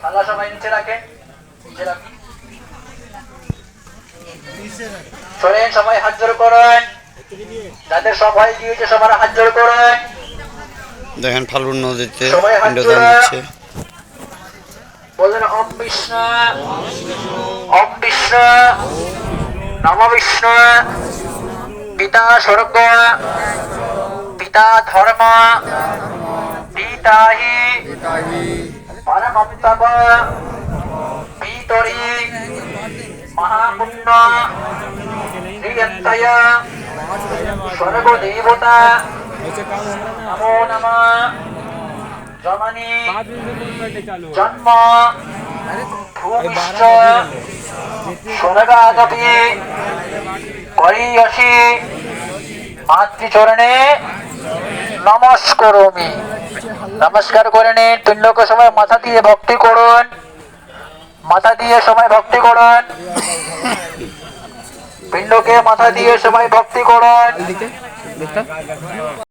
থালা সবাই নিচে রাখেন নিচে রাখুন শোনেন সবাই হাত জোর করুন। যাদের সবাই দিয়েছে সবার হাত জোর করুন। দেখেন ফাল্গুন নদীতে বললেন ওম বিষ্ণু। ওম বিষ্ণু। নম বিষ্ণু। পিতা স্বর্গ। পিতা ধর্ম। পিতা হি পরমন্তব পিতরি মহাপুণ্য স্বর্গদেবতা নমো নমঃ জমানি জন্ম ভূমিষ্ঠ স্বর্গাদপি করিয়সি মাতৃচরণে নমস্করমি নমস্কার করে নিন, তিনলোকে সময় মাথা দিয়ে ভক্তি করুন। মাথা দিয়ে সময় ভক্তি করুন। পিণ্ডকে মাথা দিয়ে সময় ভক্তি করুন।